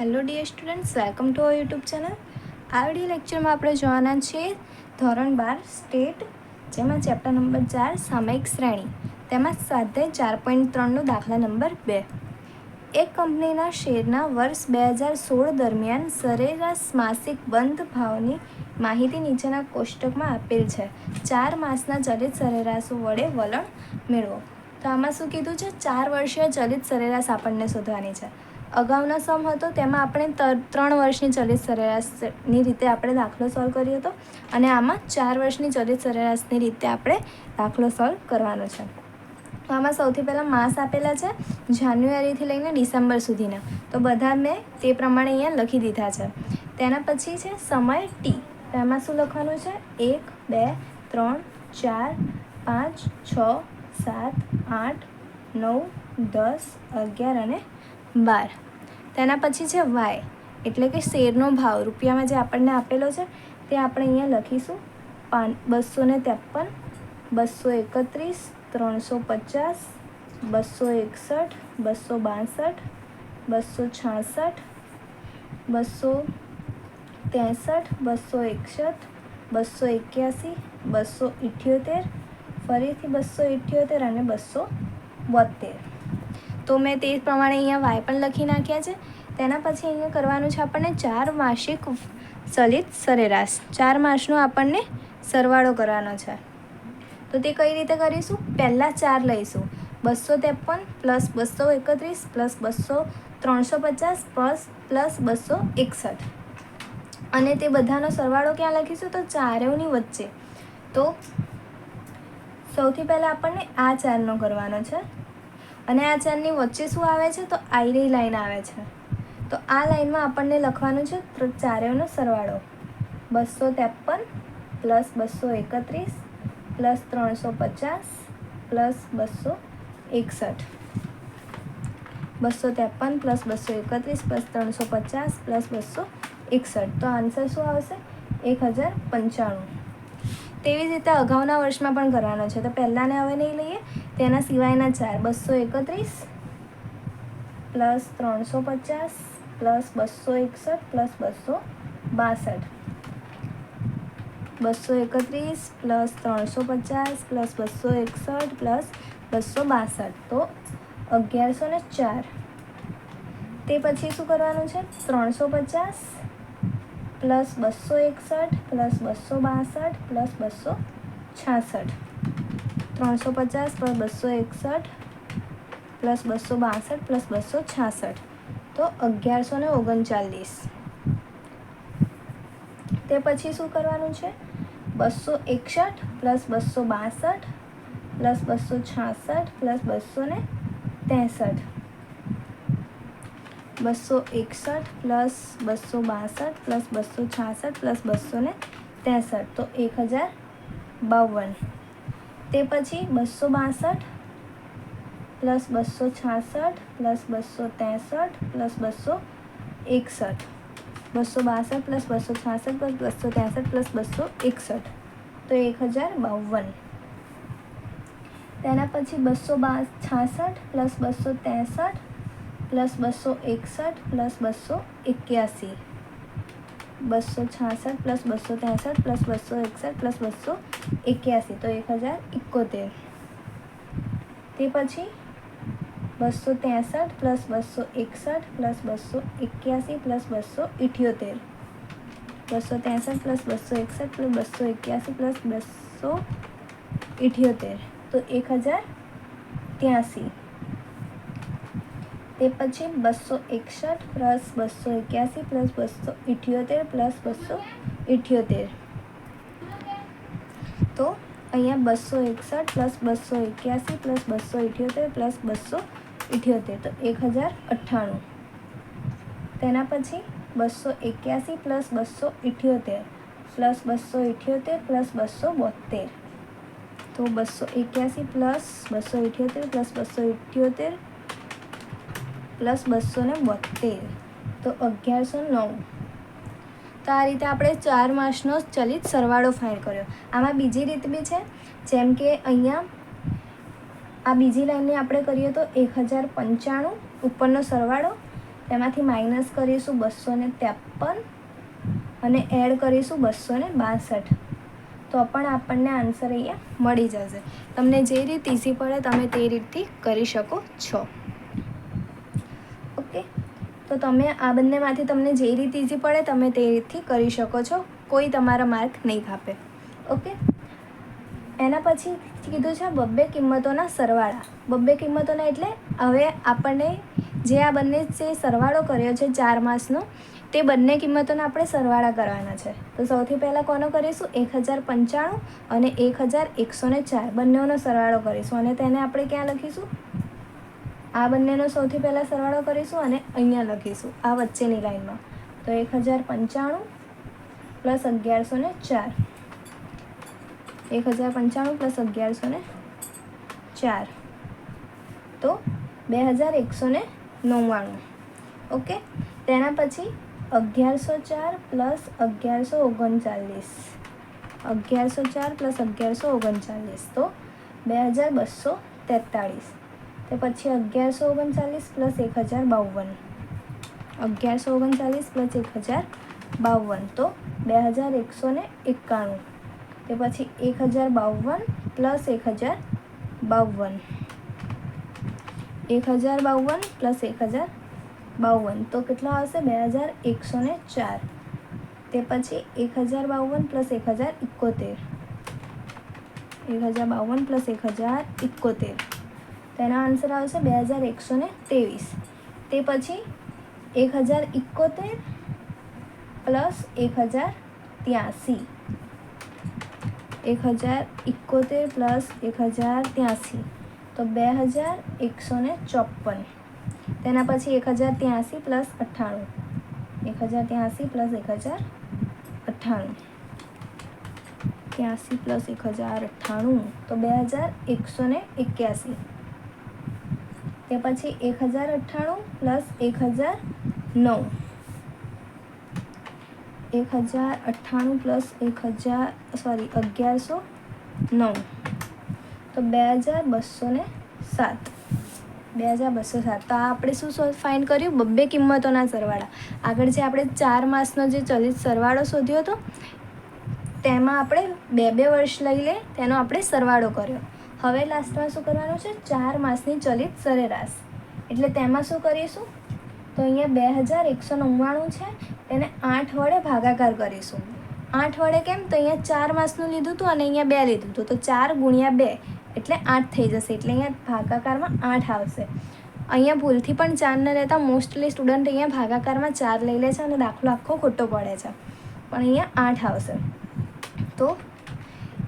Hello dear students welcome to our YouTube channel આ video લેક્ચરમાં આપણે જોવાના છીએ ધોરણ બાર સ્ટેટ જેમાં ચેપ્ટર નંબર ચાર, સામયિક શ્રેણી. તેમાં સ્વાધ્યાય ચાર પોઈન્ટ ત્રણનો દાખલા નંબર બે. એક કંપનીના શેરના વર્ષ બે હજાર સોળ દરમિયાન સરેરાશ માસિક બંધ ભાવની માહિતી નીચેના કોષ્ટકમાં આપેલ છે. ચાર માસના ચલિત સરેરાશો વડે વલણ મેળવો. તો આમાં શું કીધું છે? ચાર વર્ષીય ચલિત સરેરાશ આપણને શોધવાની છે. અગાઉનો સમ હતો, તેમાં આપણે ત્રણ વર્ષની ચલિત સરેરાશની રીતે આપણે દાખલો સોલ્વ કર્યો હતો અને આમાં ચાર વર્ષની ચલિત સરેરાશની રીતે આપણે દાખલો સોલ્વ કરવાનો છે. તો આમાં સૌથી પહેલાં માસ આપેલા છે, જાન્યુઆરીથી લઈને ડિસેમ્બર સુધીના. તો બધા મેં તે પ્રમાણે અહીંયા લખી દીધા છે. તેના પછી છે, સમય ટી એમાં શું લખવાનું છે? એક, બે, ત્રણ, ચાર, પાંચ, છ, સાત, આઠ, નવ, દસ, અગિયાર અને બાર. તેના પછી છે વાય. એટલે કે શેરનો ભાવ. રૂપિયામાં જે આપણને આપેલો છે, તે આપણે અહીંયા લખીશું. પાન, બસો ને ત્રેપન, બસો એકત્રીસ, ત્રણસો પચાસ, બસો એકસઠ, બસો બાસઠ, બસો છાસઠ, બસો ત્રેસઠ, બસો એકસઠ, બસો એક્યાસી, બસો ઇઠ્યોતેર, ફરીથી બસો ઇઠ્યોતેર અને બસો બોતેર તો મેં તે પ્રમાણે અહીંયા વાય પણ લખી નાખ્યા છે. તેના પછી અહીંયા કરવાનું છે આપણને ચાર માસિક ચલિત સરેરાશ. ચાર માસનો આપણને સરવાળો કરવાનો છે. તો તે કઈ રીતે કરીશું? પહેલાં ચાર લઈશું. બસો ત્રેપન પ્લસ બસો એકત્રીસ પ્લસ બસો ત્રણસો પચાસ પ્લસ પ્લસ બસો એકસઠ. અને તે બધાનો સરવાળો ક્યાં લખીશું? તો ચારેવની વચ્ચે. તો સૌથી પહેલાં આપણને આ ચારનો કરવાનો છે. અને આ ચારની વચ્ચે શું આવે છે? તો આઈરી લાઈન આવે છે. તો આ લાઈનમાં આપણને લખવાનું છે ચારેયનો સરવાળો. બસો ત્રેપન પ્લસ બસો એકત્રીસ પ્લસ ત્રણસો પચાસ પ્લસ બસો એકસઠ. બસો ત્રેપન પ્લસ બસો એકત્રીસ પ્લસ ત્રણસો પચાસ પ્લસ બસો એકસઠ. તો આન્સર શું આવશે? એક હજાર પંચાણું. તેવી જ રીતે અગાઉના વર્ષમાં પણ કરવાનો છે. તો પહેલાંને હવે નહીં લઈએ. તેના સિવાયના ચાર, બસો એકત્રીસ પ્લસ ત્રણસો પચાસ પ્લસ બસો એકસઠ પ્લસ બસો બાસઠ. બસો એકત્રીસ પ્લસ ત્રણસો પચાસ પ્લસ બસો એકસઠ પ્લસ બસો બાસઠ, તો અગિયારસો ને ચાર. તે પછી શું કરવાનું છે? ત્રણસો પચાસ પ્લસ બસો એકસઠ પ્લસ બસો બાસઠ પ્લસ બસો છાસઠ. ત્રણસો પચાસ પ્લસ બસો એકસઠ પ્લસ બસો બાસઠ પ્લસ બસો છાસઠ. તો અગિયારસો ને ઓગણચાલીસ. તે પછી શું કરવાનું છે? બસો એકસઠ પ્લસ બસો બાસઠ પ્લસ બસો છાસઠ પ્લસ બસો ને ત્રેસઠ. બસો એકસઠ પ્લસ બસો બાસઠ પ્લસ બસો છાસઠ પ્લસ બસો ને ત્રેસઠ. તો એક હજાર બાવન. તે પછી બસો બાસઠ પ્લસ બસો છાસઠ પ્લસ બસો ત્રેસઠ પ્લસ બસો એકસઠ. બસો બાસઠ પ્લસ બસો છાસઠ પ્લસ બસો ત્રેસઠ પ્લસ બસો એકસઠ. તો એક હજાર બાવન. તેના પછી બસો બા છાસઠ પ્લસ બસો ત્રેસઠ પ્લસ બસો એકસઠ પ્લસ બસો એક્યાસી. બસો છાસઠ પ્લસ બસો ત્રેસઠ પ્લસ બસો એકસઠ પ્લસ બસો એક્યાસી તો એક હજાર એકોતેર તે પછી બસો ત્રેસઠ પ્લસ બસો એકસઠ પ્લસ બસો એક્યાસી પ્લસ બસો ઇઠ્યોતેર બસો ત્રેસઠ પ્લસ બસો એકસઠ પ્લસ બસો એક્યાસી પ્લસ બસો ઇઠ્યોતેર તો એક હજાર ત્યાંસી તે પછી બસો એકસઠ પ્લસ બસો એક્યાસી પ્લસ બસો ઇઠ્યોતેર પ્લસ બસો ઇઠ્યોતેર તો અહીંયા બસો એકસઠ પ્લસ બસો એક્યાસી પ્લસ બસો ઇઠ્યોતેર પ્લસ બસો ઇઠ્યોતેર તો એક હજાર અઠ્ઠાણું તેના પછી બસો એક્યાસી પ્લસ બસો ઇઠ્યોતેર પ્લસ બસો ઇઠ્યોતેર પ્લસ બસો બોતેર તો બસો એક્યાસી પ્લસ બસો ઇઠ્યોતેર પ્લસ બસો ઇઠ્યોતેર પ્લસ બસો ને બોતેર. તો અગિયારસો નવ. તો આ રીતે આપણે ચાર માસનો ચલિત સરવાળો ફાઇન્ડ કર્યો. આમાં બીજી રીત બી છે, જેમ કે અહીંયા આ બીજી લાઈનને આપણે કરીએ તો એક હજાર પંચાણું ઉપરનો સરવાળો, તેમાંથી માઇનસ કરીશું બસો ને ત્રેપન અને એડ કરીશું બસો ને બાસઠ. તો પણ આપણને આન્સર અહીંયા મળી જશે. તમને જે રીત ઇઝી પડે તમે તે રીતથી કરી શકો છો. તો તમે આ બંનેમાંથી તમને જે રીત ઇઝી પડે તમે તે રીતથી કરી શકો છો. કોઈ તમારા માર્ક નહીં કાપે ઓકે એના પછી કીધું છે બબ્બે કિંમતોના સરવાળા. બબ્બે કિંમતોના એટલે હવે આપણને જે આ બંને જે સરવાળો કર્યો છે ચાર માસનો, તે બંને કિંમતોના આપણે સરવાળા કરવાના છે. તો સૌથી પહેલાં કોનો કરીશું? એક હજાર પંચાણું અને એક હજાર એકસો ચાર. બંનેઓનો સરવાળો કરીશું. અને તેને આપણે ક્યાં લખીશું? આ બંનેનો સૌથી પહેલાં સરવાળો કરીશું અને અહીંયા લખીશું, આ વચ્ચેની લાઈનમાં તો એક હજાર પંચાણું પ્લસ અગિયારસો ને ચાર. એક હજાર પંચાણું પ્લસ અગિયારસો ને ચાર. તો બે હજાર એકસો ને નવ્વાણું. ઓકે? તેના પછી અગિયારસો ચાર પ્લસ અગિયારસો ઓગણચાલીસ. અગિયારસો ચાર પ્લસ અગિયારસો ઓગણચાલીસ. તો બે હજાર બસો તેતાળીસ. તે પછી અગિયારસો ઓગણચાલીસ પ્લસ એક હજાર બાવન અગિયારસો ઓગણચાલીસ પ્લસ એક હજાર બાવન તો બે હજાર એકસો ને એકાણું તે પછી એક હજાર બાવન પ્લસ એક હજાર બાવન એક હજાર બાવન પ્લસ એક હજાર બાવન તો કેટલા આવશે બે હજાર એકસો ને ચાર તે પછી એક હજાર બાવન પ્લસ એક હજાર એકોતેર એક હજાર બાવન પ્લસ એક હજાર એકોતેર તેના આન્સર આવશે બે હજાર એકસો ને ત્રેવીસ. તે પછી એક હજાર એકોતેર પ્લસ એક હજાર ત્યાંસી. એક હજાર એકોતેર પ્લસ એક હજાર ત્યાંસી. તો બે હજાર એકસો ને ચોપન તેના પછી એક હજાર ત્યાંસી પ્લસ અઠ્ઠાણું. એક હજાર ત્યાંસી પ્લસ એક હજાર અઠ્ઠાણું. ત્યાંસી પ્લસ એક હજાર અઠ્ઠાણું. તો બે હજાર એકસો ને એક્યાસી. તે પછી એક હજાર અઠ્ઠાણું પ્લસ એક હજાર નવ. એક હજાર અઠ્ઠાણું પ્લસ એક હજાર, સોરી, અગિયારસો નવ. તો બે હજાર બસો ને સાત. બે હજાર બસો સાત. તો આ આપણે શું ફાઇન્ડ કર્યું? બબ્બે કિંમતોના સરવાળા. આગળ જે આપણે ચાર માસનો જે ચલિત સરવાળો શોધ્યો હતો, તેમાં આપણે બે બે વર્ષ લઈ લે તેનો આપણે સરવાળો કર્યો. હવે લાસ્ટમાં શું કરવાનું છે? ચાર માસની ચલિત સરેરાશ. એટલે તેમાં શું કરીશું? તો અહીંયા બે હજાર એકસો નવ્વાણું છે. તેને આઠ વડે ભાગાકાર કરીશું. આઠ વડે કેમ? તો અહીંયા ચાર માસનું લીધું હતું અને અહીંયા બે લીધું હતું. તો ચાર ગુણ્યા બે એટલે આઠ થઈ જશે. એટલે અહીંયા ભાગાકારમાં આઠ આવશે. અહીંયા ભૂલથી પણ ચાર ન લેતા મોસ્ટલી સ્ટુડન્ટ અહીંયા ભાગાકારમાં ચાર લઈ લે છે અને દાખલો આખો ખોટો પડે છે. પણ અહીંયા આઠ આવશે. તો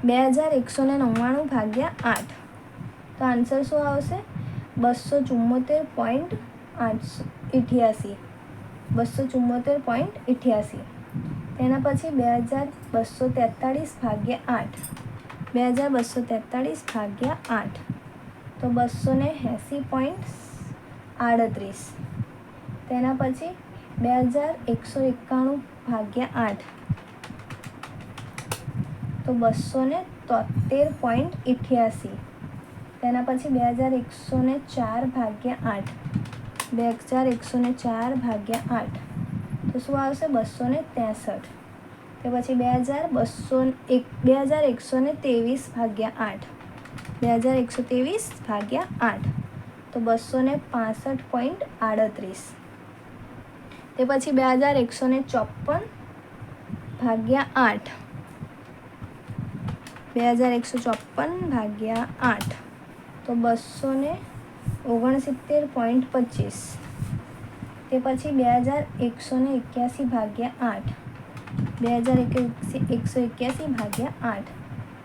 બે હજાર એકસો ને નવ્વાણું ભાગ્યા આઠ. તો આન્સર શું આવશે? બસો ચુમ્મોતેર પોઈન્ટ આઠસો ઇઠ્યાસી બસો ચુમ્મોતેર પોઈન્ટ ઇઠ્યાસી તેના પછી બે હજાર બસો તેતાળીસ ભાગ્યા આઠ. બે હજાર બસો તેતાળીસ ભાગ્યા આઠ. તો બસો ને એંસી પોઈન્ટ આડત્રીસ. તેના પછી બે હજાર એકસો એકાણું ભાગ્યા આઠ. તો બસો ને તોતેર પોઈન્ટ અઠ્યાસી તેના પછી બે હજાર એકસો ને ચાર ભાગ્યા આઠ. બે હજાર એકસો ને ચાર ભાગ્યા આઠ. તો શું આવશે? બસો ને ત્રેસઠ. તે પછી બે હજાર બસો એક, બે હજાર એકસો ને ત્રેવીસ ભાગ્યા આઠ. બે હજાર એકસો ત્રેવીસ ભાગ્યા આઠ. તો બસો ને પાસઠ પોઈન્ટ આડત્રીસ. તે પછી બે હજાર એકસો ને ચોપન ભાગ્યા આઠ. બે હજાર એકસો ચોપન ભાગ્યા આઠ. તો બસો ને ઓગણસિત્તેર પોઈન્ટ પચીસ. તે પછી બે હજાર એકસો ને એક્યાસી ભાગ્યા આઠ. બે હજાર એકસો એક્યાસી ભાગ્યા આઠ.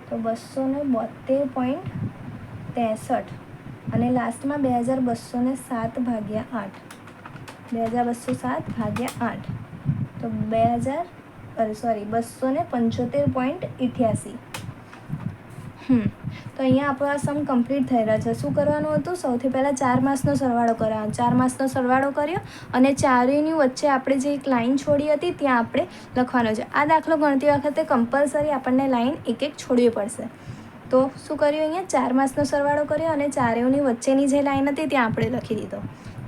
તો બસો ને બોતેર પોઈન્ટ ત્રેસઠ. અને લાસ્ટમાં બે હજાર બસો ને સાત ભાગ્યા આઠ. બે હજાર બસો સાત ભાગ્યા આઠ. તો બે હજાર સોરી બસો ને પંચોતેર પોઈન્ટ અઠ્યાસી હમ. તો અહીંયા આપણો આ સમ કમ્પ્લીટ થઈ રહ્યો છે. શું કરવાનું હતું? સૌથી પહેલાં ચાર માસનો સરવાળો કરવાનો. ચાર માસનો સરવાળો કર્યો અને ચારેયની વચ્ચે આપણે જે એક લાઈન છોડી હતી, ત્યાં આપણે લખવાનો છે. આ દાખલો ગણતી વખતે કમ્પલસરી આપણને લાઇન એક એક છોડવી પડશે. તો શું કર્યું અહીંયા? ચાર માસનો સરવાળો કર્યો અને ચારેયની વચ્ચેની જે લાઇન હતી, ત્યાં આપણે લખી દીધો.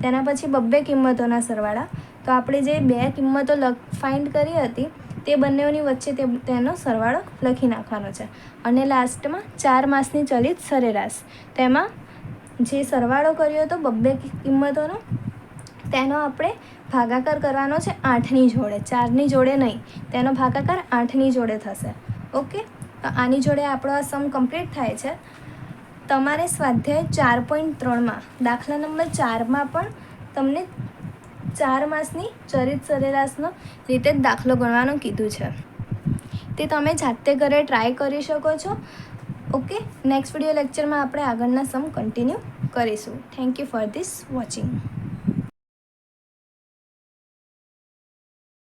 તેના પછી બબ્બે કિંમતોના સરવાળા. તો આપણે જે બે કિંમતો લખ ફાઇન્ડ કરી હતી તે બંનેઓની વચ્ચે તે તેનો સરવાળો લખી નાખવાનો છે. અને લાસ્ટમાં ચાર માસની ચલિત સરેરાશ. તેમાં જે સરવાળો કર્યો હતો બબ્બે કિંમતોનો, તેનો આપણે ભાગાકાર કરવાનો છે આઠની જોડે. ચારની જોડે નહીં, તેનો ભાગાકાર આઠની જોડે થશે. ઓકે? તો આની જોડે આપણો આ સમ કમ્પ્લીટ થાય છે. તમારે સ્વાધ્યાય ચાર પોઈન્ટ ત્રણમાં, દાખલા નંબર ચારમાં પણ તમને ચાર માસની ચરિત સરેરાશનો રીતે જ દાખલો ગણવાનું કીધું છે. તે તમે જાતે ઘરે ટ્રાય કરી શકો છો. ઓકે નેક્સ્ટ વીડિયો લેક્ચરમાં આપણે આગળના સમ કન્ટિન્યુ કરીશું. Thank you for this watching